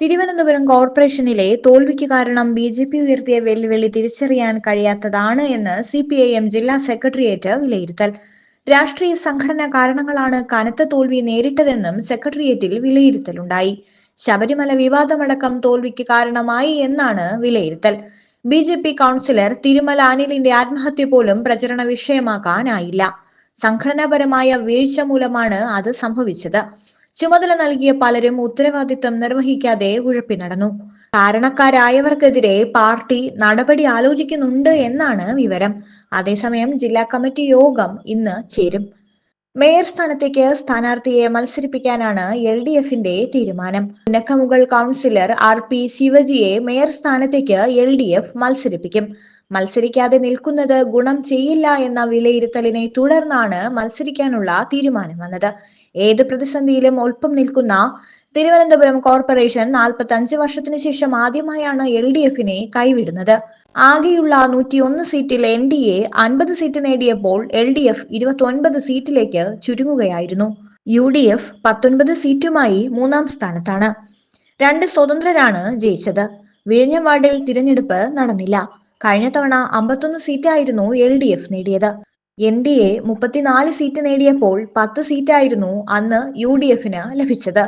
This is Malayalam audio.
തിരുവനന്തപുരം കോർപ്പറേഷനിലെ തോൽവിക്ക് കാരണം ബി ജെ പി ഉയർത്തിയ വെല്ലുവിളി തിരിച്ചറിയാൻ കഴിയാത്തതാണ് എന്ന് സി പി ഐ എം ജില്ലാ സെക്രട്ടേറിയറ്റ് വിലയിരുത്തൽ. രാഷ്ട്രീയ സംഘടന കാരണങ്ങളാണ് കനത്ത തോൽവി നേരിട്ടതെന്നും സെക്രട്ടേറിയറ്റിൽ വിലയിരുത്തലുണ്ടായി. ശബരിമല വിവാദമടക്കം തോൽവിക്ക് കാരണമായി എന്നാണ് വിലയിരുത്തൽ. B J P councillor Thirumala അനിലിന്റെ ആത്മഹത്യ പോലും പ്രചരണ വിഷയമാക്കാനായില്ല. സംഘടനാപരമായ വീഴ്ച മൂലമാണ് അത് സംഭവിച്ചത്. ചുമതല നൽകിയ പലരും ഉത്തരവാദിത്തം നിർവഹിക്കാതെ ഉഴപ്പി നടന്നു. കാരണക്കാരായവർക്കെതിരെ പാർട്ടി നടപടി ആലോചിക്കുന്നുണ്ട് എന്നാണ് വിവരം. അതേസമയം ജില്ലാ കമ്മിറ്റി യോഗം ഇന്ന് ചേരും. മേയർ സ്ഥാനത്തേക്ക് സ്ഥാനാർത്ഥിയെ മത്സരിപ്പിക്കാനാണ് എൽ ഡി എഫിന്റെ തീരുമാനം. ഉന്നക്കമുകൾ കൗൺസിലർ ആർ പി ശിവജിയെ മേയർ സ്ഥാനത്തേക്ക് എൽ ഡി എഫ് മത്സരിപ്പിക്കും. മത്സരിക്കാതെ നിൽക്കുന്നത് ഗുണം ചെയ്യില്ല എന്ന വിലയിരുത്തലിനെ തുടർന്നാണ് മത്സരിക്കാനുള്ള തീരുമാനം വന്നത്. ഏത് പ്രതിസന്ധിയിലും ഒൽപ്പം നിൽക്കുന്ന തിരുവനന്തപുരം കോർപ്പറേഷൻ നാൽപ്പത്തി അഞ്ച് വർഷത്തിന് ശേഷം ആദ്യമായാണ് എൽ ഡി എഫിനെ കൈവിടുന്നത്. ആകെയുള്ള നൂറ്റിയൊന്ന് സീറ്റിൽ എൻ ഡി എ അൻപത് സീറ്റ് നേടിയപ്പോൾ എൽ ഡി എഫ് ഇരുപത്തി സീറ്റിലേക്ക് ചുരുങ്ങുകയായിരുന്നു. യു ഡി എഫ് പത്തൊൻപത് സീറ്റുമായി മൂന്നാം സ്ഥാനത്താണ്. രണ്ട് സ്വതന്ത്രരാണ് ജയിച്ചത്. വിഴിഞ്ഞം വാർഡിൽ തിരഞ്ഞെടുപ്പ് നടന്നില്ല. കഴിഞ്ഞ തവണ അമ്പത്തൊന്ന് സീറ്റായിരുന്നു എൽ ഡി എഫ് നേടിയത്. എൻ ഡി എ മുപ്പത്തിനാല് സീറ്റ് നേടിയപ്പോൾ പത്ത് സീറ്റായിരുന്നു അന്ന് യു ഡി എഫിന് ലഭിച്ചത്.